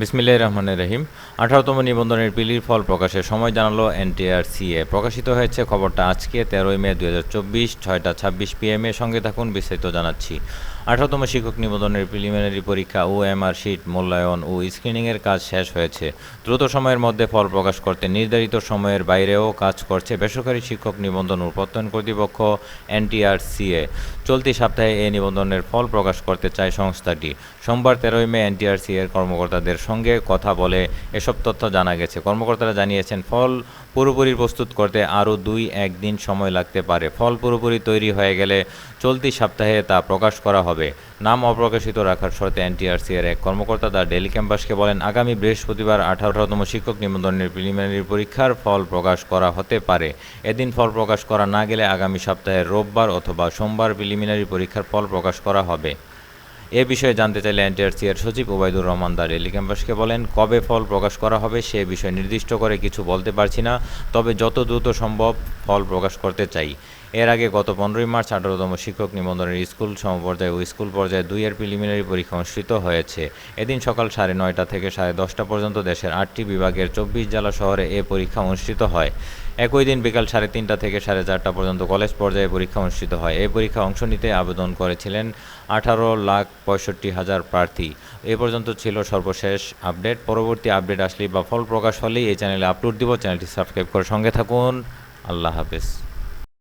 বিসমিল্লাহ রহমানের রহিম। আঠারোতম নিবন্ধনের পিলির ফল প্রকাশের সময় জানালো এনটিআরসিএ। প্রকাশিত হয়েছে খবরটা আজকে, তেরোই মে দু হাজার চব্বিশ, ছয়টা ছাব্বিশ পিএমে। সঙ্গে থাকুন, বিস্তারিত জানাচ্ছি। আঠারোতম শিক্ষক নিবন্ধনের প্রিলিমিনারি পরীক্ষা ও এমআর শিট, মূল্যায়ন ও স্ক্রিনিংয়ের কাজ শেষ হয়েছে। দ্রুত সময়ের মধ্যে ফল প্রকাশ করতে নির্ধারিত সময়ের বাইরেও কাজ করছে বেসরকারি শিক্ষক নিবন্ধন ও প্রত্যয়ন কর্তৃপক্ষ, এনটিআরসিএ। চলতি সপ্তাহে এই নিবন্ধনের ফল প্রকাশ করতে চায় সংস্থাটি। সোমবার, তেরোই মে এনটিআরসি এর কর্মকর্তাদের সঙ্গে কথা বলে এসব তথ্য জানা গেছে। কর্মকর্তারা জানিয়েছেন, ফল পুরোপুরি প্রস্তুত করতে আরও দুই একদিন সময় লাগতে পারে। ফল পুরোপুরি তৈরি হয়ে গেলে চলতি সপ্তাহে তা প্রকাশ করা হবে। নাম অপ্রকাশিত রাখার শর্তে এনটিআরসি এর এক কর্মকর্তা তার ডেলি ক্যাম্পাসকে বলেন, আগামী বৃহস্পতিবার আঠারোতম শিক্ষক নিবন্ধনের প্রিলিমিনারি পরীক্ষার ফল প্রকাশ করা হতে পারে। এদিন ফল প্রকাশ করা না গেলে আগামী সপ্তাহের রোববার অথবা সোমবার প্রিলিমিনারি পরীক্ষার ফল প্রকাশ করা হবে। এ বিষয়ে জানতে চাইলে এনটিআরসি এর সচিব ওবায়দুর রহমান দার রেলি ক্যাম্পাসকে বলেন, কবে ফল প্রকাশ করা হবে সে বিষয়ে নির্দিষ্ট করে কিছু বলতে পারছি না, তবে যত দ্রুত সম্ভব ফল প্রকাশ করতে চাই। এর আগে গত পনেরোই মার্চ আঠারোতম শিক্ষক নিবন্ধনের স্কুল সমপর্যায়ে ও স্কুল পর্যায়ে দুই এর প্রিলিমিনারি পরীক্ষা অনুষ্ঠিত হয়েছে। এদিন সকাল সাড়ে নয়টা থেকে সাড়ে দশটা পর্যন্ত দেশের আটটি বিভাগের চব্বিশ জেলা শহরে এ পরীক্ষা অনুষ্ঠিত হয়। একই দিন বিকাল সাড়ে তিনটা থেকে সাড়ে চারটা পর্যন্ত কলেজ পর্যায়ে পরীক্ষা অনুষ্ঠিত হয়। এই পরীক্ষা অংশ নিতে আবেদন করেছিলেন আঠারো লাখ পঁয়ষট্টি হাজার প্রার্থী। এ পর্যন্ত ছিল সর্বশেষ আপডেট। পরবর্তী আপডেট আসলেই বা ফল প্রকাশ হলেই এই চ্যানেলে আপলোড দিব। চ্যানেলটি সাবস্ক্রাইব করে সঙ্গে থাকুন। আল্লাহ হাফেজ।